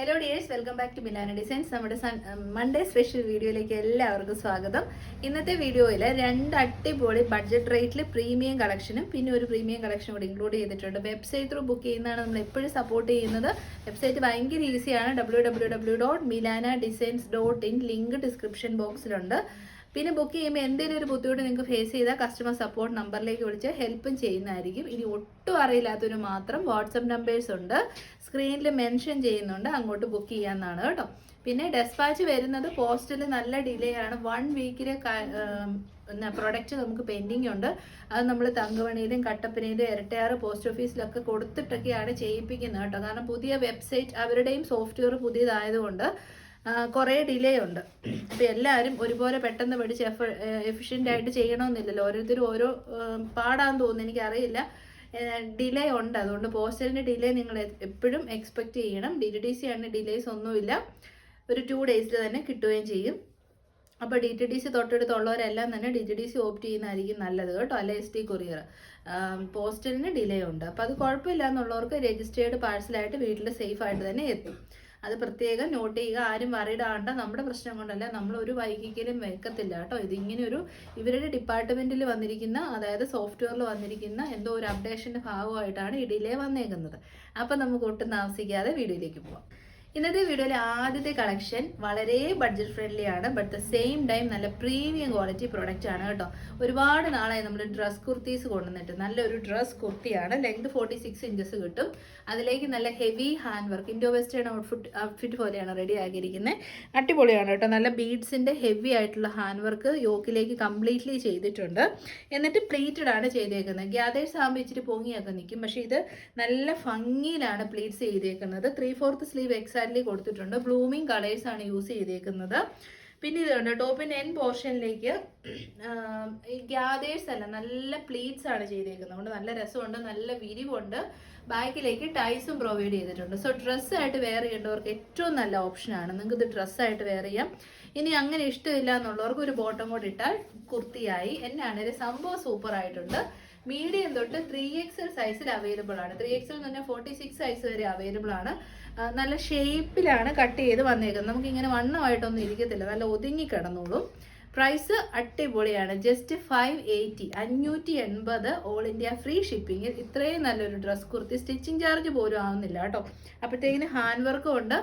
Hello dears welcome back to Milana designs നമ്മുടെ Monday special വീഡിയോയിലേക്ക് എല്ലാവർക്കും സ്വാഗതം. ഇന്നത്തെ വീഡിയോയിൽ രണ്ട് അടിപൊളി ബഡ്ജറ്റ് റേറ്റിൽ പ്രീമിയം കളക്ഷനും പിന്നെ ഒരു പ്രീമിയം കളക്ഷനും കൂടി ഇൻക്ലൂഡ് ചെയ്തിട്ടുണ്ട്. വെബ്സൈറ്റ് ത്രൂ ബുക്ക് ചെയ്യുന്നതാണ് നമ്മൾ എപ്പോഴും സപ്പോർട്ട് ചെയ്യുന്നത്. വെബ്സൈറ്റ് ഭയങ്കര ഈസിയാണ് W W W dot Milana designs dot in link description ബോക്സിലുണ്ട് പിന്നെ ബുക്ക് ചെയ്യുമ്പോൾ എന്തെങ്കിലും ഒരു ബുദ്ധിമുട്ട് നിങ്ങൾക്ക് ഫേസ് ചെയ്താൽ കസ്റ്റമർ സപ്പോർട്ട് നമ്പറിലേക്ക് വിളിച്ച് ഹെൽപ്പും ചെയ്യുന്നതായിരിക്കും. ഇനി ഒട്ടും അറിയില്ലാത്തവർ മാത്രം വാട്സപ്പ് നമ്പേഴ്സ് ഉണ്ട്. സ്ക്രീനിൽ മെൻഷൻ ചെയ്യുന്നുണ്ട്. അങ്ങോട്ട് ബുക്ക് ചെയ്യാമെന്നാണ് കേട്ടോ. പിന്നെ ഡെസ്പാച്ച് വരുന്നത് പോസ്റ്റിൽ നല്ല ഡിലേ ആണ്. വൺ വീക്കിൽ പ്രൊഡക്റ്റ് നമുക്ക് പെൻഡിങ് ഉണ്ട്. അത് നമ്മൾ തങ്കമണിയിലും കട്ടപ്പനയിലും ഇരട്ടയാറ് പോസ്റ്റ് ഓഫീസിലൊക്കെ കൊടുത്തിട്ടൊക്കെയാണ് ചെയ്യിപ്പിക്കുന്നത് കേട്ടോ. കാരണം പുതിയ വെബ്സൈറ്റ് അവരുടെയും സോഫ്റ്റ്വെയർ പുതിയതായതുകൊണ്ട് കുറേ ഡിലേ ഉണ്ട്. അപ്പം എല്ലാവരും ഒരുപോലെ പെട്ടെന്ന് പഠിച്ച് എഫ് എഫിഷ്യന്റ് ആയിട്ട് ചെയ്യണമെന്നില്ലല്ലോ ഓരോരുത്തരും ഓരോ പാടാന്ന് തോന്നുന്നു. എനിക്കറിയില്ല. ഡിലേ ഉണ്ട്. അതുകൊണ്ട് പോസ്റ്റലിന്റെ ഡിലേ നിങ്ങൾ എപ്പോഴും എക്സ്പെക്റ്റ് ചെയ്യണം. ഡി ടി ഡി സി ആണ് ഡിലേസ് ഒന്നുമില്ല. ഒരു ടു ഡേയ്സിൽ തന്നെ കിട്ടുകയും ചെയ്യും. അപ്പോൾ ഡി ടി ഡി സി തൊട്ടടുത്തുള്ളവരെല്ലാം തന്നെ D T D C opt ചെയ്യുന്നതായിരിക്കും നല്ലത് കേട്ടോ. അല്ലെ എസ് ടി കൊറിയർ പോസ്റ്റലിന് ഡിലേ ഉണ്ട്. അപ്പോൾ അത് കുഴപ്പമില്ല എന്നുള്ളവർക്ക് രജിസ്റ്റേർഡ് പാഴ്സലായിട്ട് വീട്ടിൽ സേഫ് ആയിട്ട് തന്നെ എത്തും. അത് പ്രത്യേകം നോട്ട് ചെയ്യുക. ആരും വറിയിടാണ്ട നമ്മുടെ പ്രശ്നം കൊണ്ടല്ല. നമ്മൾ ഒരു വൈകിക്കലും വെക്കത്തില്ല കേട്ടോ. ഇത് ഇങ്ങനെ ഒരു ഇവരുടെ ഡിപ്പാർട്ട്മെന്റിൽ വന്നിരിക്കുന്ന അതായത് സോഫ്റ്റ്വെയറിൽ വന്നിരിക്കുന്ന എന്തോ ഒരു അപ്ഡേഷന്റെ ഭാഗമായിട്ടാണ് ഈ വന്നേക്കുന്നത്. അപ്പം നമുക്ക് ഒട്ടും താമസിക്കാതെ വീഡിയോയിലേക്ക് പോവാം. ഇന്നത്തെ വീഡിയോയിലെ ആദ്യത്തെ കളക്ഷൻ വളരെ ബഡ്ജറ്റ് ഫ്രണ്ട്ലി ആണ് ബട്ട് ദ സെയിം ടൈം നല്ല പ്രീമിയം ക്വാളിറ്റി പ്രൊഡക്റ്റ് ആണ് കേട്ടോ. ഒരുപാട് നാളായി നമ്മൾ ഡ്രസ് കുർത്തീസ് കൊണ്ടുവന്നിട്ട്. നല്ലൊരു ഡ്രസ് കുർത്തിയാണ് ലെങ്ത് ഫോർട്ടി സിക്സ് ഇഞ്ചസ് കിട്ടും. അതിലേക്ക് നല്ല heavy hand work indo western outfit outfit പോലെയാണ് റെഡി ആക്കിയിരിക്കുന്നത് അടിപൊളിയാണ് കേട്ടോ. നല്ല ബീഡ്സിന്റെ ഹെവി ആയിട്ടുള്ള ഹാൻഡ് വർക്ക് യോക്കിലേക്ക് കംപ്ലീറ്റ്ലി ചെയ്തിട്ടുണ്ട്. എന്നിട്ട് പ്ലീറ്റഡ് ആണ് ചെയ്തേക്കുന്നത് ഗ്യാദേഴ്സ് ആകുമ്പോൾ ഇച്ചിരി പൊങ്ങിയൊക്കെ നിൽക്കും പക്ഷേ ഇത് നല്ല ഭംഗിയിലാണ് പ്ലീറ്റ്സ് ചെയ്തേക്കുന്നത്. ത്രീ ഫോർത്ത് സ്ലീവ് എക്സാക്ട്ലി കൊടുത്തിട്ടുണ്ട്. ബ്ലൂമിങ് ആണ് യൂസ് ചെയ്തേക്കുന്നത്. പിന്നെ ഇതുണ്ട് ടോപ്പിന്റെ എൻ പോർഷനിലേക്ക് ഈ ഗ്യാദേഴ്സ് അല്ല നല്ല പ്ലീറ്റ്സ് ആണ് ചെയ്തേക്കുന്നത്. അതുകൊണ്ട് നല്ല രസമുണ്ട് നല്ല വിരിവുണ്ട്. ബാക്കിലേക്ക് ടൈസും പ്രൊവൈഡ് ചെയ്തിട്ടുണ്ട്. സോ ഡ്രസ്സായിട്ട് വെയർ ചെയ്യേണ്ടവർക്ക് ഏറ്റവും നല്ല ഓപ്ഷനാണ് നിങ്ങൾക്ക് ഇത് ഡ്രസ്സായിട്ട് വെയർ ചെയ്യാം. ഇനി അങ്ങനെ ഇഷ്ടമില്ല എന്നുള്ളവർക്ക് ഒരു ബോട്ടം കൂടി ഇട്ടാൽ കുർത്തിയായി. എന്നാണേലും സംഭവം സൂപ്പർ ആയിട്ടുണ്ട്. മീഡിയം തൊട്ട് ത്രീ എക്സൽ സൈസിൽ അവൈലബിൾ ആണ്. ത്രീ എക്സൽ എന്ന് പറഞ്ഞാൽ ഫോർട്ടി സിക്സ് സൈസ് വരെ അവൈലബിൾ ആണ്. നല്ല ഷേപ്പിലാണ് കട്ട് ചെയ്ത് വന്നേക്കുന്നത്. നമുക്ക് ഇങ്ങനെ വണ്ണമായിട്ടൊന്നും ഇരിക്കത്തില്ല. നല്ല ഒതുങ്ങി കിടന്നോളും. പ്രൈസ് അടിപൊളിയാണ്. ജസ്റ്റ് ഫൈവ് എയ്റ്റി അഞ്ഞൂറ്റി എൺപത് ഓൾ ഇന്ത്യ ഫ്രീ ഷിപ്പിങ്ങിൽ ഇത്രയും നല്ലൊരു ഡ്രസ് കുർത്തി. സ്റ്റിച്ചിങ് ചാർജ് പോലും ആവുന്നില്ല കേട്ടോ. അപ്പോഴത്തേക്കിന് ഹാൻഡ് വർക്കും ഉണ്ട്.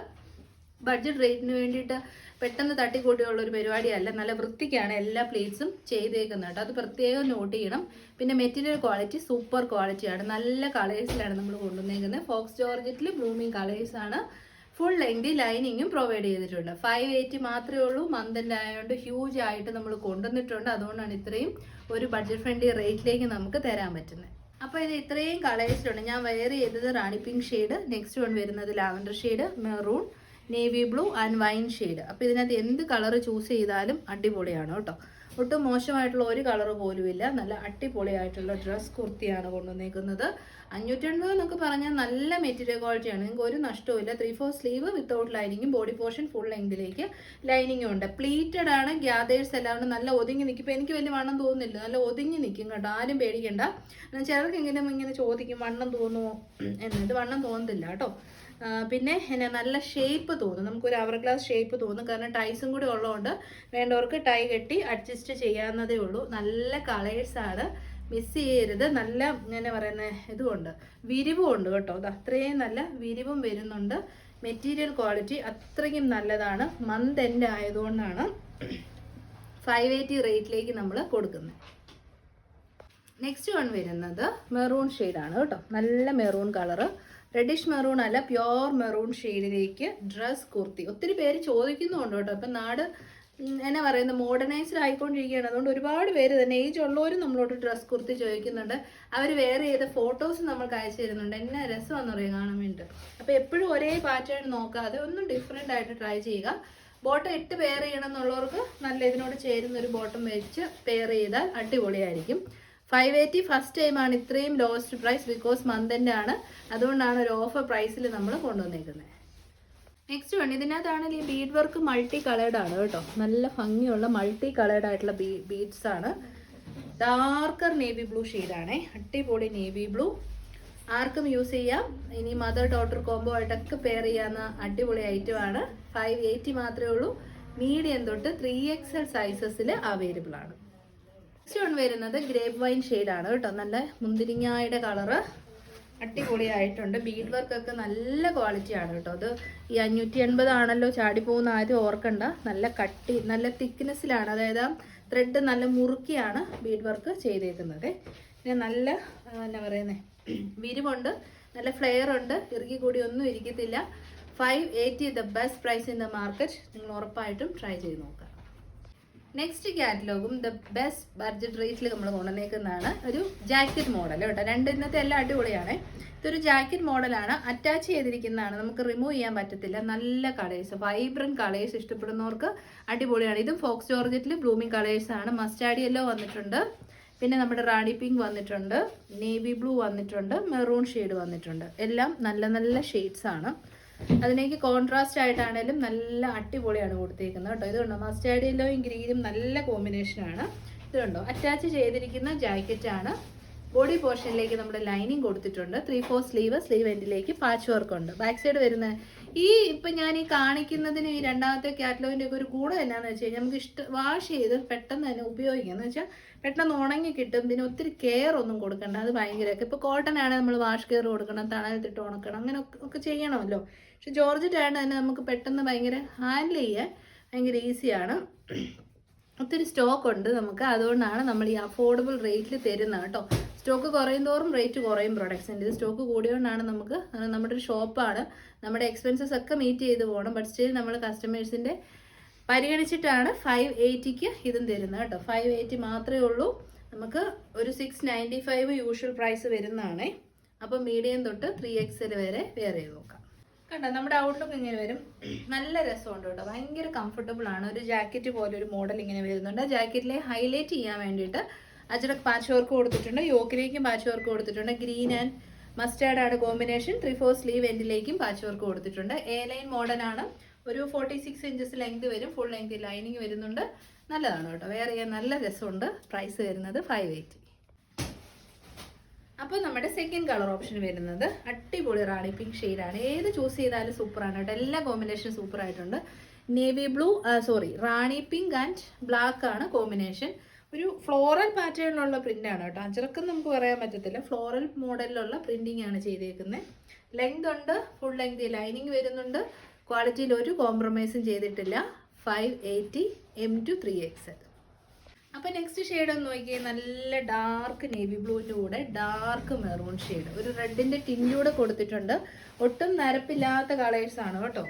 ബഡ്ജറ്റ് റേറ്റിന് വേണ്ടിയിട്ട് പെട്ടെന്ന് തട്ടിക്കൂട്ടിയുള്ള ഒരു പരിപാടിയല്ല. നല്ല വൃത്തിക്കാണ് എല്ലാ പ്ലേറ്റ്സും ചെയ്തേക്കുന്നത് കേട്ടോ. അത് പ്രത്യേകം നോട്ട് ചെയ്യണം. പിന്നെ മെറ്റീരിയൽ ക്വാളിറ്റി സൂപ്പർ ക്വാളിറ്റിയാണ് നല്ല കളേഴ്സിലാണ് നമ്മൾ കൊണ്ടുവന്നേക്കുന്നത്. ഫോക്സ് ജോർജറ്റിൽ ബ്ലൂമിങ് കളേഴ്സാണ് ഫുൾ ലെങ്തി ലൈനിങ്ങും പ്രൊവൈഡ് ചെയ്തിട്ടുണ്ട്. ഫൈവ് എയ്റ്റി മാത്രമേ ഉള്ളൂ. മന്തിന്റെ ആയതുകൊണ്ട് ഹ്യൂജ് ആയിട്ട് നമ്മൾ കൊണ്ടുവന്നിട്ടുണ്ട്. അതുകൊണ്ടാണ് ഇത്രയും ഒരു ബഡ്ജറ്റ് ഫ്രണ്ട്ലി റേറ്റിലേക്ക് നമുക്ക് തരാൻ പറ്റുന്നത്. അപ്പോൾ ഇത് ഇത്രയും കളേഴ്സിലുണ്ട് ഞാൻ വെയർ ചെയ്തത് rani pink shade next one വരുന്നത് lavender shade maroon navy blue and wine shade അപ്പോൾ ഇതിനകത്ത് എന്ത് കളർ ചൂസ് ചെയ്താലും അടിപൊളിയാണ് കേട്ടോ. ഒട്ടും മോശമായിട്ടുള്ള ഒരു കളർ പോലുമില്ല. നല്ല അടിപൊളിയായിട്ടുള്ള ഡ്രസ് കുർത്തിയാണ് കൊണ്ടുവന്നേക്കുന്നത്. അഞ്ഞൂറ്റൻപത് എന്നൊക്കെ പറഞ്ഞാൽ നല്ല മെറ്റീരിയൽ ക്വാളിറ്റിയാണ് നിങ്ങൾക്ക് ഒരു നഷ്ടവുമില്ല ത്രീ ഫോർ സ്ലീവ് വിത്തൗട്ട് ലൈനിങ്ങും ബോഡി പോർഷൻ ഫുൾ ലെങ്തിലേക്ക് ലൈനിങ്ങും ഉണ്ട്. പ്ലീറ്റഡ് ആണ് ഗ്യാദേഴ്സ് എല്ലാം നല്ല ഒതുങ്ങി നിൽക്കും ഇപ്പോൾ എനിക്ക് വലിയ വണ്ണം തോന്നുന്നില്ല. നല്ല ഒതുങ്ങി നിൽക്കും കേട്ടോ. ആരും പേടിക്കണ്ട. ചിലർക്ക് ഇങ്ങനെ ഇങ്ങനെ ചോദിക്കും വണ്ണം തോന്നുമോ? എന്നിട്ട് വണ്ണം തോന്നുന്നില്ല കേട്ടോ. പിന്നെ എന്നാ നല്ല ഷേപ്പ് തോന്നും. നമുക്കൊരു അവർ ഗ്ലാസ് ഷേപ്പ് തോന്നും. കാരണം ടൈസും കൂടി ഉള്ളതുകൊണ്ട് വേണ്ടവർക്ക് ടൈ കെട്ടി അഡ്ജസ്റ്റ് ചെയ്യാവുന്നതേ ഉള്ളൂ. നല്ല കളേഴ്സാണ് മിസ് ചെയ്യരുത്. നല്ല എങ്ങനെ പറയുന്നത് ഇതുമുണ്ട്. വിരിവും ഉണ്ട് കേട്ടോ. അത് അത്രയും നല്ല വിരിവും വരുന്നുണ്ട്. മെറ്റീരിയൽ ക്വാളിറ്റി അത്രയ്ക്കും നല്ലതാണ്. മന്ത് എൻഡ് ആയതുകൊണ്ടാണ് ഫൈവ് എയ്റ്റി റേറ്റിലേക്ക് നമ്മൾ കൊടുക്കുന്നത് നെക്സ്റ്റ് വൺ വരുന്നത് മെറൂൺ ഷെയ്ഡാണ് കേട്ടോ. നല്ല മെറൂൺ കളറ് റെഡിഷ് മെറൂൺ അല്ല പ്യോർ മെറൂൺ ഷെയ്ഡിലേക്ക് ഡ്രസ് കുർത്തി. ഒത്തിരി പേര് ചോദിക്കുന്നുണ്ട് കേട്ടോ. ഇപ്പം നാട് എന്നാ പറയുന്നത് മോഡേണൈസ്ഡ് ആയിക്കൊണ്ടിരിക്കുകയാണ്. അതുകൊണ്ട് ഒരുപാട് പേര് തന്നെ ഏജ് ഉള്ളവരും നമ്മളോട് ഡ്രസ് കുർത്തി ചോദിക്കുന്നുണ്ട്. അവർ വേറെ ചെയ്ത ഫോട്ടോസ് നമ്മൾക്ക് അയച്ചു തരുന്നുണ്ട്. എന്നാ രസമാണെന്ന് പറയാം കാണാൻ വേണ്ടിയിട്ട്. അപ്പോൾ എപ്പോഴും ഒരേ പാറ്റേൺ നോക്കാതെ ഒന്നും ഡിഫറെന്റ് ആയിട്ട് ട്രൈ ചെയ്യുക. ബോട്ടം ഇട്ട് പെയർ ചെയ്യണം എന്നുള്ളവർക്ക് നല്ല ഇതിനോട് ചേരുന്ന ഒരു ബോട്ടം വെച്ച് പെയർ ചെയ്താൽ അടിപൊളിയായിരിക്കും. ഫൈവ് എയ്റ്റി ഫസ്റ്റ് ടൈമാണ് ഇത്രയും ലോവസ്റ്റ് പ്രൈസ് ബിക്കോസ് മന്തിന്റെ ആണ്. അതുകൊണ്ടാണ് ഒരു ഓഫർ പ്രൈസിൽ നമ്മൾ കൊണ്ടുവന്നേക്കുന്നത്. നെക്സ്റ്റ് വൺ ഇതിനകത്താണെങ്കിൽ ബീഡ് വർക്ക് മൾട്ടി കളേർഡ് ആണ് കേട്ടോ. നല്ല ഭംഗിയുള്ള മൾട്ടി കളേർഡ് ആയിട്ടുള്ള ബീ ബീഡ്സ് ആണ്. ഡാർക്കർ നേവി ബ്ലൂ ഷെയ്ഡാണേ അടിപൊളി നേവി ബ്ലൂ ആർക്കും യൂസ് ചെയ്യാം. ഇനി മദർ ഡോട്ടർ കോംബോ ആയിട്ടൊക്കെ പെയർ ചെയ്യാവുന്ന അടിപൊളി ഐറ്റം ആണ്. ഫൈവ് എയ്റ്റി മാത്രമേ ഉള്ളൂ. മീഡിയം തൊട്ട് ത്രീ എക്സ് എൽ സൈസസിൽ അവൈലബിൾ ആണ്. നെക്സ്റ്റ് വൺ വരുന്നത് ഗ്രേപ്പ് വൈൻ ആണ് കേട്ടോ. നല്ല മുന്തിരിങ്ങായുടെ കളറ് അടിപൊളിയായിട്ടുണ്ട്. ബീഡ് വർക്ക് ഒക്കെ നല്ല ക്വാളിറ്റി ആണ് കേട്ടോ. അത് ഈ അഞ്ഞൂറ്റി എൺപത് ആണല്ലോ ചാടിപ്പോകുന്ന ആരും ഓർക്കണ്ട. നല്ല കട്ടി നല്ല തിക്നെസ്സിലാണ് അതായത് ത്രെഡ് നല്ല മുറുക്കിയാണ് ബീഡ് വർക്ക് ചെയ്തേക്കുന്നത്. പിന്നെ നല്ല എന്താ പറയുന്നത് വിരിവുണ്ട്. നല്ല ഫ്ലെയർ ഉണ്ട്. ഇറുകി കൂടി ഒന്നും ഇരിക്കത്തില്ല. Five eighty the best price in the market നിങ്ങൾ ഉറപ്പായിട്ടും ട്രൈ ചെയ്ത് നോക്കുക. നെക്സ്റ്റ് കാറ്റലോഗും ദ ബെസ്റ്റ് ബഡ്ജറ്റ് റേറ്റിൽ നമ്മൾ കൊണ്ടുവന്നേക്കുന്നതാണ് ഒരു ജാക്കറ്റ് മോഡൽ കേട്ടോ. രണ്ട് ഇന്നത്തെ എല്ലാം അടിപൊളിയാണ്. ഇതൊരു ജാക്കറ്റ് മോഡലാണ് അറ്റാച്ച് ചെയ്തിരിക്കുന്നതാണ്. നമുക്ക് റിമൂവ് ചെയ്യാൻ പറ്റത്തില്ല. നല്ല കളേഴ്സ് വൈബ്രന്റ് കളേഴ്സ് ഇഷ്ടപ്പെടുന്നവർക്ക് അടിപൊളിയാണ്. ഇതും ഫോക്സ് ജോർജറ്റിൽ ബ്ലൂമിങ് കളേഴ്സ് ആണ്. മസ്റ്റാർഡ് യെല്ലോ വന്നിട്ടുണ്ട്. പിന്നെ നമ്മുടെ റാണി പിങ്ക് വന്നിട്ടുണ്ട്. നേവി ബ്ലൂ വന്നിട്ടുണ്ട്. മെറൂൺ ഷെയ്ഡ് വന്നിട്ടുണ്ട്. എല്ലാം നല്ല നല്ല ഷെയ്ഡ്സ് ആണ്. അതിലേക്ക് കോൺട്രാസ്റ്റ് ആയിട്ടാണേലും നല്ല അടിപൊളിയാണ് കൊടുത്തേക്കുന്നത് കേട്ടോ. ഇത് കണ്ടോ? മസ്റ്റാർഡ് യെല്ലോയും ഗ്രീനും നല്ല കോമ്പിനേഷനാണ് ഇത് കണ്ടോ? അറ്റാച്ച് ചെയ്തിരിക്കുന്ന ജാക്കറ്റ് ആണ്. ബോഡി പോർഷനിലേക്ക് നമ്മുടെ ലൈനിങ് കൊടുത്തിട്ടുണ്ട്. ത്രീ ഫോർ സ്ലീവ് സ്ലീവ് എൻഡിലേക്ക് പാച്ച് വർക്ക് ഉണ്ട്. ബാക്ക് സൈഡ് വരുന്ന ഈ ഇപ്പം ഞാൻ ഈ കാണിക്കുന്നതിന് ഈ രണ്ടാമത്തെ കാറ്റലോഗിന്റെ ഒക്കെ ഒരു ഗുണം എന്നാന്ന് വെച്ച് കഴിഞ്ഞാൽ നമുക്ക് ഇഷ്ട വാഷ് ചെയ്ത് പെട്ടെന്ന് തന്നെ ഉപയോഗിക്കാം. എന്ന് വെച്ചാൽ പെട്ടെന്ന് ഉണങ്ങി കിട്ടും. പിന്നെ ഒത്തിരി കെയർ ഒന്നും കൊടുക്കണ്ട. അത് ഭയങ്കരമൊക്കെ ഇപ്പോൾ കോട്ടൺ ആണ് നമ്മൾ വാഷ് കെയർ കൊടുക്കണം. തണലത്തിട്ട് ഉണക്കണം. അങ്ങനെ ഒക്കെ ചെയ്യണമല്ലോ. പക്ഷെ ജോർജറ്റ് ആയിട്ട് തന്നെ നമുക്ക് പെട്ടെന്ന് ഭയങ്കര ഹാൻഡിൽ ചെയ്യാൻ ഭയങ്കര ഈസിയാണ്. ഒത്തിരി സ്റ്റോക്ക് ഉണ്ട് നമുക്ക്. അതുകൊണ്ടാണ് നമ്മൾ ഈ അഫോർഡബിൾ റേറ്റിൽ തരുന്നത് കേട്ടോ. സ്റ്റോക്ക് കുറയും തോറും റേറ്റ് കുറയും പ്രൊഡക്ട്സിന്റെ ഇത് സ്റ്റോക്ക് കൂടിയോണ്ടാണ് നമുക്ക് നമ്മുടെ ഒരു ഷോപ്പാണ്. നമ്മുടെ എക്സ്പെൻസസ് ഒക്കെ മീറ്റ് ചെയ്ത് പോകണം ബട്ട് സ്റ്റിൽ നമ്മൾ കസ്റ്റമേഴ്സിന്റെ പരിഗണിച്ചിട്ടാണ് ഫൈവ് എയ്റ്റിക്ക് ഇതും തരുന്നത് കേട്ടോ. ഫൈവ് എയ്റ്റി മാത്രമേ ഉള്ളൂ. നമുക്ക് ഒരു six ninety five usual price വരുന്നതാണേ. അപ്പോൾ മീഡിയം തൊട്ട് ത്രീ എക്സൽ വരെ വേറെ നോക്കാം. കണ്ടോ നമ്മുടെ ഔട്ട്ലുക്ക് ഇങ്ങനെ വരും. നല്ല രസമുണ്ട് കേട്ടോ. ഭയങ്കര കംഫർട്ടബിൾ ആണ്. ഒരു ജാക്കറ്റ് പോലെ ഒരു മോഡൽ ഇങ്ങനെ വരുന്നുണ്ട്. ജാക്കറ്റിലെ ഹൈലൈറ്റ് ചെയ്യാൻ വേണ്ടിയിട്ട് അജറക് പാച്ച് വർക്ക് കൊടുത്തിട്ടുണ്ട്. യോക്കിലേക്കും പാച്ച് വർക്ക് കൊടുത്തിട്ടുണ്ട്. ഗ്രീൻ ആൻഡ് മസ്റ്റാർഡ് ആണ് കോമ്പിനേഷൻ ത്രീ ഫോർ സ്ലീവ് എൻഡിലേക്കും പാച്ച് വർക്ക് കൊടുത്തിട്ടുണ്ട്. എ ലൈൻ മോഡൽ ആണ്. ഒരു ഫോർട്ടി സിക്സ് ഇഞ്ചസ് ലെങ്ത് വരും. ഫുൾ ലെങ്ത് ലൈനിങ് വരുന്നുണ്ട്. നല്ലതാണ് കേട്ടോ. വേറെ നല്ല രസമുണ്ട്. പ്രൈസ് വരുന്നത് ഫൈവ് എയ്റ്റി അപ്പോൾ നമ്മുടെ സെക്കൻഡ് കളർ ഓപ്ഷൻ വരുന്നത് അടിപൊളി റാണി പിങ്ക് ഷെയ്ഡാണ് ഏത് ചൂസ് ചെയ്താലും സൂപ്പറാണ് കേട്ടോ. എല്ലാ കോമ്പിനേഷനും സൂപ്പറായിട്ടുണ്ട് navy blue sorry rani pink and black ആണ് കോമ്പിനേഷൻ ഒരു ഫ്ലോറൽ പാറ്റേണിലുള്ള പ്രിന്റ് ആണ് കേട്ടോ. അഞ്ചിറക്കം നമുക്ക് പറയാൻ പറ്റത്തില്ല. ഫ്ലോറൽ മോഡലിലുള്ള പ്രിന്റിംഗ് ആണ് ചെയ്തേക്കുന്നത് ലെങ്ത് ഉണ്ട് ഫുൾ ലെങ്ത് ലൈനിങ് വരുന്നുണ്ട്. ക്വാളിറ്റിയിൽ ഒരു കോംപ്രമൈസും ചെയ്തിട്ടില്ല. Five eighty M to three X അപ്പോൾ നെക്സ്റ്റ് ഷെയ്ഡ് ഒന്ന് നോക്കിയേ. നല്ല ഡാർക്ക് നേവി ബ്ലൂവിന്റെ കൂടെ ഡാർക്ക് മെറൂൺ ഷെയ്ഡ് ഒരു റെഡിന്റെ ടിന്റൂടെ കൊടുത്തിട്ടുണ്ട്. ഒട്ടും നരപ്പില്ലാത്ത കളേഴ്സ് ആണ് കേട്ടോ.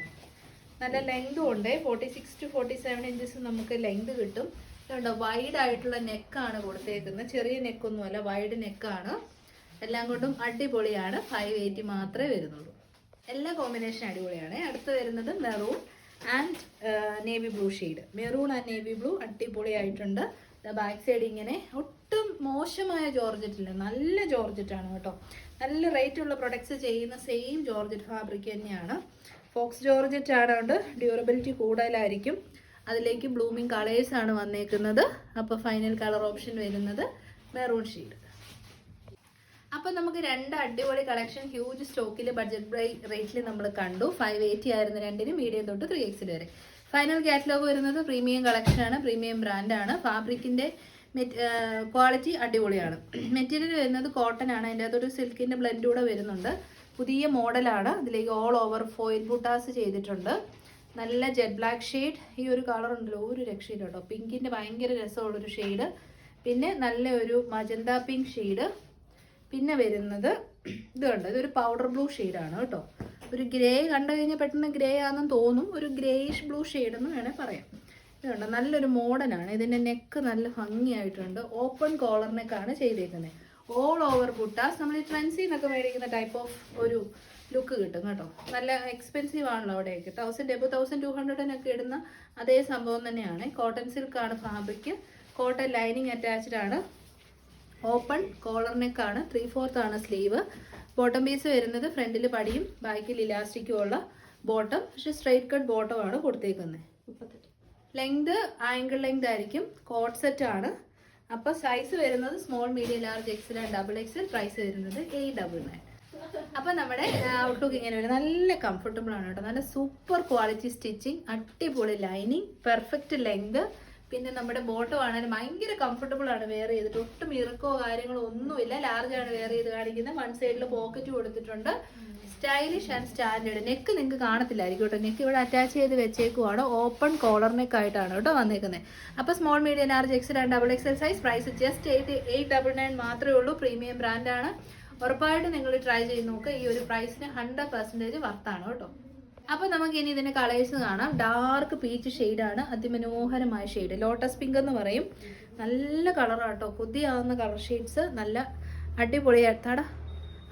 നല്ല ലെങ്തും ഉണ്ട്. Forty six to forty seven inches നമുക്ക് ലെങ്ത് കിട്ടും. കേട്ടോ വൈഡ് ആയിട്ടുള്ള നെക്കാണ് കൊടുത്തേക്കുന്നത്. ചെറിയ നെക്കൊന്നുമല്ല വൈഡ് നെക്കാണ് എല്ലാം കൊണ്ടും അടിപൊളിയാണ്. ഫൈവ് എയ്റ്റി മാത്രമേ വരുന്നുള്ളൂ. എല്ലാ കോമ്പിനേഷൻ അടിപൊളിയാണ്. അടുത്ത് വരുന്നത് maroon and navy blue shade maroon and navy blue അടിപൊളിയായിട്ടുണ്ട്. ബാക്ക് സൈഡ് ഇങ്ങനെ ഒട്ടും മോശമായ ജോർജറ്റില്ല നല്ല ജോർജറ്റ് ആണ് കേട്ടോ. നല്ല റേറ്റ് ഉള്ള പ്രൊഡക്ട്സ് ചെയ്യുന്ന സെയിം ജോർജറ്റ് ഫാബ്രിക് തന്നെയാണ്. ഫോക്സ് ജോർജറ്റ് ആയതുകൊണ്ട് ഡ്യൂറബിലിറ്റി കൂടുതലായിരിക്കും. അതിലേക്ക് ബ്ലൂമിങ് കളേഴ്സ് ആണ് വന്നേക്കുന്നത്. അപ്പോൾ ഫൈനൽ കളർ ഓപ്ഷൻ വരുന്നത് മെറൂൺ ഷീഡ് അപ്പോൾ നമുക്ക് രണ്ട് അടിപൊളി കളക്ഷൻ ഹ്യൂജ് സ്റ്റോക്കിൽ ബഡ്ജറ്റ് റേറ്റിൽ നമ്മൾ കണ്ടു. ഫൈവ് എയ്റ്റി ആയിരുന്നു രണ്ടിന് മീഡിയം തൊട്ട് ത്രീ വരെ. ഫൈനൽ കാറ്റലോഗ് വരുന്നത് പ്രീമിയം കളക്ഷനാണ് പ്രീമിയം ബ്രാൻഡാണ് ഫാബ്രിക്കിന്റെ ക്വാളിറ്റി അടിപൊളിയാണ്. മെറ്റീരിയൽ വരുന്നത് കോട്ടൺ ആണ്. അതിന്റെ അകത്തൊരു സിൽക്കിന്റെ ബ്ലെൻഡ് കൂടെ വരുന്നുണ്ട്. പുതിയ മോഡലാണ് അതിലേക്ക് ഓൾ ഓവർ ഫോയിൽ ബുട്ടാസ് ചെയ്തിട്ടുണ്ട്. നല്ല ജെറ്റ് ബ്ലാക്ക് ഷെയ്ഡ് ഈ ഒരു കളർ ഉണ്ടല്ലോ ഒരു രക്ഷയില്ല കേട്ടോ. പിങ്കിന്റെ ഭയങ്കര രസമുള്ളൊരു ഷെയ്ഡ് പിന്നെ നല്ല ഒരു മജന്ത പിങ്ക് ഷെയ്ഡ് പിന്നെ വരുന്നത് ഇത് ഇതൊരു പൗഡർ ബ്ലൂ ഷെയ്ഡാണ് കേട്ടോ. ഒരു ഗ്രേ കണ്ടു കഴിഞ്ഞാൽ പെട്ടെന്ന് ഗ്രേ ആണെന്ന് തോന്നും. ഒരു ഗ്രേയിഷ് ബ്ലൂ ഷെയ്ഡ് എന്ന് വേണേൽ പറയാം. ഇതുണ്ട് നല്ലൊരു മോഡലാണ്. ഇതിന്റെ നെക്ക് നല്ല ഭംഗിയായിട്ടുണ്ട്. ഓപ്പൺ കോളർ നെക്കാണ് ചെയ്തേക്കുന്നത് ഓൾ ഓവർ ബുട്ടാസ് നമ്മൾ ഈ ട്രെൻസിൽ നിന്നൊക്കെ മേടിക്കുന്ന ടൈപ്പ് ഓഫ് ഒരു ലുക്ക് കിട്ടും കേട്ടോ. നല്ല എക്സ്പെൻസീവ് ആണല്ലോ അവിടെയൊക്കെ. തൗസൻഡ് എബോ തൗസൻഡ് ടു ഹൺഡ്രഡിനൊക്കെ ഇടുന്ന അതേ സംഭവം തന്നെയാണ്. കോട്ടൺ സിൽക്കാണ് ഫാബ്രിക് കോട്ടൺ ലൈനിങ് അറ്റാച്ച്ഡ് ആണ്. ഓപ്പൺ കോളർ നെക്കാണ് ത്രീ ഫോർത്ത് ആണ് സ്ലീവ് ബോട്ടം പീസ് വരുന്നത് ഫ്രണ്ടിൽ പടിയും ബാക്കിൽ ഇലാസ്റ്റിക്കും ഉള്ള ബോട്ടം പക്ഷെ സ്ട്രൈറ്റ് കട്ട് ബോട്ടം ആണ് കൊടുത്തേക്കുന്നത് ലെങ്ത് ആംഗിൾ ലെങ്ത് ആയിരിക്കും. കോട്ട് സെറ്റ് ആണ്. അപ്പോൾ സൈസ് വരുന്നത് small medium large XL and double XL price വരുന്നത് എയ്റ്റ് ഡബിൾ നയൻ അപ്പൊ നമ്മുടെ ഔട്ട്ലുക്ക് ഇങ്ങനെ വരും. നല്ല കംഫർട്ടബിൾ ആണ് കേട്ടോ. നല്ല സൂപ്പർ ക്വാളിറ്റി സ്റ്റിച്ചിങ് അടിപൊളി ലൈനിങ് പെർഫെക്റ്റ് ലെങ്ത് പിന്നെ നമ്മുടെ ബോട്ടം ആണെങ്കിലും ഭയങ്കര കംഫർട്ടബിൾ ആണ് വെയർ ചെയ്തിട്ട്. ഒട്ടും ഇറക്കോ കാര്യങ്ങളോ ഒന്നുമില്ല. ലാർജ് ആണ് വെയർ ചെയ്ത് കാണിക്കുന്നത്. വൺ സൈഡിൽ പോക്കറ്റ് കൊടുത്തിട്ടുണ്ട്. സ്റ്റൈലിഷ് ആൻഡ് സ്റ്റാൻഡേർഡ് നെക്ക് നിങ്ങൾക്ക് കാണത്തില്ലായിരിക്കും കേട്ടോ. നെക്ക് ഇവിടെ അറ്റാച്ച് ചെയ്ത് വെച്ചേക്കുവാണ്. ഓപ്പൺ കോളർ നെക്ക് ആയിട്ടാണ് കേട്ടോ വന്നേക്കുന്നത് അപ്പോൾ small medium large X and double XL size price just eight eight double nine മാത്രമേ ഉള്ളൂ. പ്രീമിയം ബ്രാൻഡാണ് ഉറപ്പായിട്ട് നിങ്ങൾ ട്രൈ ചെയ്ത് നോക്കുക ഈ ഒരു പ്രൈസിന് ഹൺഡ്രഡ് പെർസെന്റേജ് വർത്താണ് കേട്ടോ. അപ്പോൾ നമുക്ക് ഇനി ഇതിന്റെ കളേഴ്സ് കാണാം. ഡാർക്ക് പീച്ച് ആണ്. അതിമനോഹരമായ ഷെയ്ഡ് ലോട്ടസ് പിങ്ക് എന്ന് പറയും. നല്ല കളറാട്ടോ പുതിയാവുന്ന കളർ ഷെയ്ഡ്സ് നല്ല അടിപൊളിയായിട്ടാടാ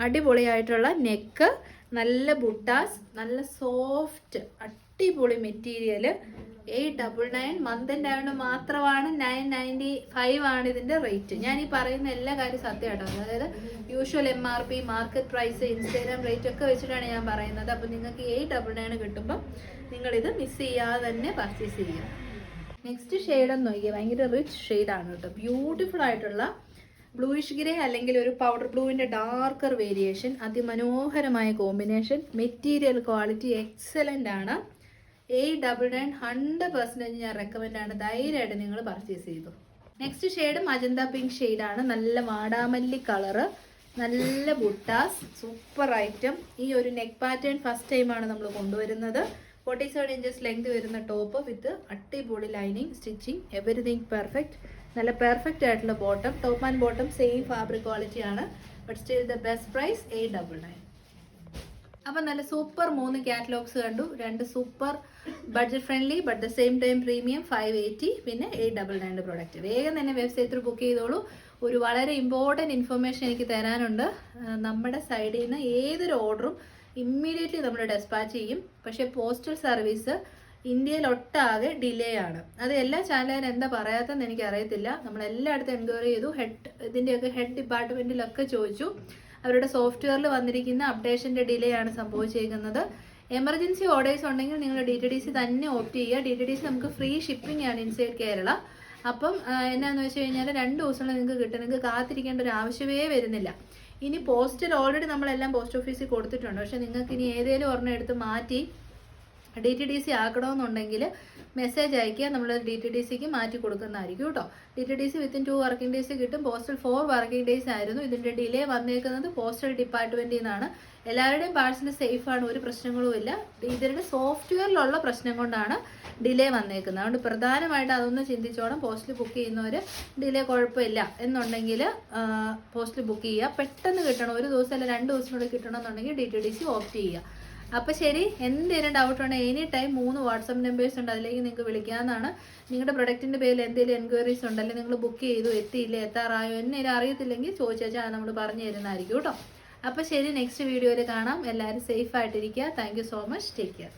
അടിപൊളിയായിട്ടുള്ള നെക്ക് നല്ല ബുട്ടാസ് നല്ല സോഫ്റ്റ് അടിപൊളി material eight double nine month and ആയതുകൊണ്ട് മാത്രമാണ് നയൻ നയന്റി ഫൈവ് ആണ് ഇതിന്റെ റേറ്റ് ഞാൻ ഈ പറയുന്ന എല്ലാ കാര്യം സത്യമായിട്ടോ? അതായത് usual M R P market price Instagram rate ഒക്കെ വെച്ചിട്ടാണ് ഞാൻ പറയുന്നത്. അപ്പോൾ നിങ്ങൾക്ക് എയ്റ്റ് ഡബിൾ നയൻ കിട്ടുമ്പോൾ നിങ്ങളിത് മിസ് ചെയ്യാതെ തന്നെ പർച്ചേസ് ചെയ്യുക നെക്സ്റ്റ് ഷെയ്ഡ് എന്ന് നോക്കിയാൽ ഭയങ്കര റിച്ച് ഷെയ്ഡാണ് കേട്ടോ. ബ്യൂട്ടിഫുൾ ആയിട്ടുള്ള ബ്ലൂയിഷ് ഗ്രേ അല്ലെങ്കിൽ ഒരു പൗഡർ ബ്ലൂവിന്റെ ഡാർക്കർ വേരിയേഷൻ അതിമനോഹരമായ കോമ്പിനേഷൻ മെറ്റീരിയൽ ക്വാളിറ്റി എക്സലന്റ് ആണ്. Eight double nine hundred percentage ഞാൻ റെക്കമെൻഡ് ആണ് ധൈര്യമായിട്ട് നിങ്ങൾ പർച്ചേസ് ചെയ്തു. നെക്സ്റ്റ് ഷെയ്ഡ് മജന്ത പിങ്ക് ഷെയ്ഡാണ് നല്ല വാടാമല്ലി കളറ് നല്ല ബുട്ടാസ് സൂപ്പർ ഐറ്റം ഈ ഒരു നെക്ക് പാറ്റേൺ ഫസ്റ്റ് ടൈമാണ് നമ്മൾ കൊണ്ടുവരുന്നത്. ഫോർട്ടി സെവൻ ഇഞ്ചസ് ലെങ്ത് വരുന്ന ടോപ്പ് വിത്ത് അടിപൊളി ലൈനിങ് സ്റ്റിച്ചിങ് എവറിഥിങ് പെർഫെക്റ്റ് നല്ല പെർഫെക്റ്റ് ആയിട്ടുള്ള bottom top and bottom same fabric quality ആണ്. But still the best price eight double nine അപ്പം നല്ല സൂപ്പർ മൂന്ന് കാറ്റലോഗ്സ് കണ്ടു. രണ്ട് super budget friendly but the same time premium five eighty പിന്നെ eight double നയന്റെ പ്രോഡക്റ്റ് വേഗം തന്നെ വെബ്സൈറ്റിൽ ബുക്ക് ചെയ്തോളൂ. ഒരു വളരെ ഇമ്പോർട്ടന്റ് ഇൻഫർമേഷൻ എനിക്ക് തരാനുണ്ട്. നമ്മുടെ സൈഡിൽ നിന്ന് ഏതൊരു ഓർഡറും ഇമ്മീഡിയറ്റ്ലി നമ്മൾ ഡെസ്പാച്ച് ചെയ്യും. പക്ഷേ പോസ്റ്റൽ സർവീസ് ഇന്ത്യയിൽ ഇന്ത്യയിലൊട്ടാകെ ഡിലേ ആണ്. അത് എല്ലാ ചാനലുകാരും എന്താ പറയാത്തതെന്ന് എനിക്ക് അറിയത്തില്ല നമ്മൾ എല്ലായിടത്തും എൻക്വയറി ചെയ്തു. ഹെഡ് ഇതിന്റെയൊക്കെ ഹെഡ് ഡിപ്പാർട്ട്മെന്റിലൊക്കെ ചോദിച്ചു. അവരുടെ സോഫ്റ്റ്വെയറിൽ വന്നിരിക്കുന്ന അപ്ഡേഷന്റെ ഡിലേ ആണ് സംഭവിച്ചിരിക്കുന്നത് എമർജൻസി ഓർഡേഴ്സ് ഉണ്ടെങ്കിൽ നിങ്ങൾ ഡി ടി ഡി സി തന്നെ ഓപ്റ്റ് ചെയ്യുക. ഡി ടി ഡി സി നമുക്ക് ഫ്രീ ഷിപ്പിംഗ് ആണ് ഇൻസൈഡ് കേരള. അപ്പം എന്നാന്ന് വെച്ച് കഴിഞ്ഞാൽ രണ്ട് ദിവസം നിങ്ങൾക്ക് കിട്ടും. നിങ്ങൾക്ക് കാത്തിരിക്കേണ്ട ഒരു ആവശ്യമേ വരുന്നില്ല. ഇനി പോസ്റ്റൽ ഓൾറെഡി നമ്മളെല്ലാം പോസ്റ്റ് ഓഫീസിൽ കൊടുത്തിട്ടുണ്ട്. പക്ഷെ നിങ്ങൾക്ക് ഇനി ഏതെങ്കിലും ഒരെണ്ണം എടുത്ത് മാറ്റി ഡി ടി ഡി സി ആക്കണമെന്നുണ്ടെങ്കിൽ മെസ്സേജ് അയക്കുക. നമ്മൾ ഡി ടി ഡി സിക്ക് മാറ്റി കൊടുക്കുന്നതായിരിക്കും കേട്ടോ. D T D C within two working days കിട്ടും. പോസ്റ്റൽ ഫോർ വർക്കിംഗ് ഡേയ്സ് ആയിരുന്നു. ഇതിന്റെ ഡിലേ വന്നേക്കുന്നത് പോസ്റ്റൽ ഡിപ്പാർട്ട്മെന്റിൽ നിന്നാണ് എല്ലാവരുടെയും പാഴ്സൽ സേഫാണ് ഒരു പ്രശ്നങ്ങളും ഇല്ല. ഇതിന്റെ സോഫ്റ്റ്വെയറിലുള്ള പ്രശ്നം കൊണ്ടാണ് ഡിലേ വന്നേക്കുന്നത്. അതുകൊണ്ട് പ്രധാനമായിട്ട് അതൊന്ന് ചിന്തിച്ചോണം. പോസ്റ്റിൽ ബുക്ക് ചെയ്യുന്നവർ ഡിലേ കുഴപ്പമില്ല എന്നുണ്ടെങ്കിൽ പോസ്റ്റിൽ ബുക്ക് ചെയ്യുക. പെട്ടെന്ന് കിട്ടണം. ഒരു ദിവസം അല്ല രണ്ട് ദിവസത്തിനുള്ളിൽ കിട്ടണമെന്നുണ്ടെങ്കിൽ D T D C opt ചെയ്യുക. അപ്പോൾ ശരി എന്തെങ്കിലും ഡൗട്ട് ഉണ്ടെങ്കിൽ എനി ടൈം മൂന്ന് വാട്സപ്പ് നമ്പേഴ്സ് ഉണ്ട് അതിലേക്ക് നിങ്ങൾക്ക് വിളിക്കാവുന്നതാണ്. നിങ്ങളുടെ പ്രൊഡക്റ്റിന്റെ പേരിൽ എന്തെങ്കിലും എൻക്വയറീസ് ഉണ്ടല്ലെങ്കിൽ നിങ്ങൾ ബുക്ക് ചെയ്തു എത്തിയില്ല എത്താറായോ എന്നെ അറിയത്തില്ലെങ്കിൽ ചോദിച്ചാൽ നമ്മൾ പറഞ്ഞു തരുന്നതായിരിക്കും കേട്ടോ. അപ്പോൾ ശരി നെക്സ്റ്റ് വീഡിയോയിൽ കാണാം. എല്ലാവരും സേഫ് ആയിട്ടിരിക്കുക. Thank so much take care